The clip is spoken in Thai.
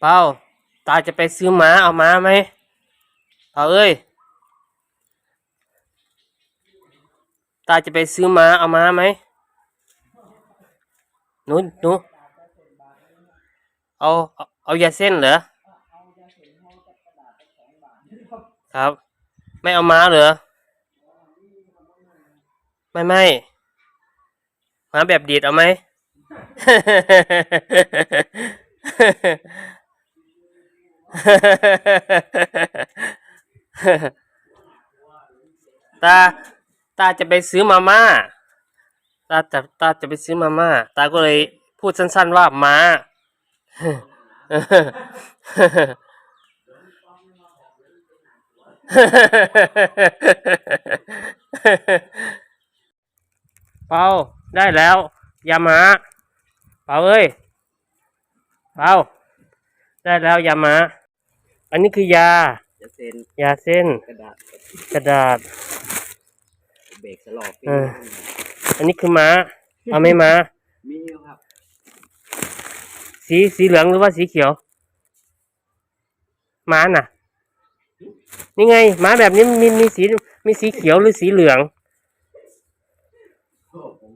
เปาตาจะไปซื้อม้าเอาม้าไหมเปาเอ้ย ตาจะไปซื้อม้าเอาม้าไหมหนูหนูเอาเอาเอายาเส้นเหรอครับ ไม่เอาม้าเหรอ ไม่ไม่ม้าแบบดีดเอาไหม ตา ตาจะไปซื้อมาม่า ตาจะตาจะไปซื้อมาม่า ตาก็เลยพูดสั้น ๆว่าม้า เปาได้แล้ว ยามาเปาเอ้ยเปาได้แล้วยามา อันนี้คือยา จะเซ็นยาเส้นกระดาษกระดาษ เบรกสลอกเออ อันนี้คือม้า เอาไหม่ม้า มีอยู่ครับสีสีเหลืองหรือว่าสีเขียวม้าน่ะ นี่ไงม้าแบบนี้มีมีสีมีสีเขียวหรือสีเหลือง โอ้ผม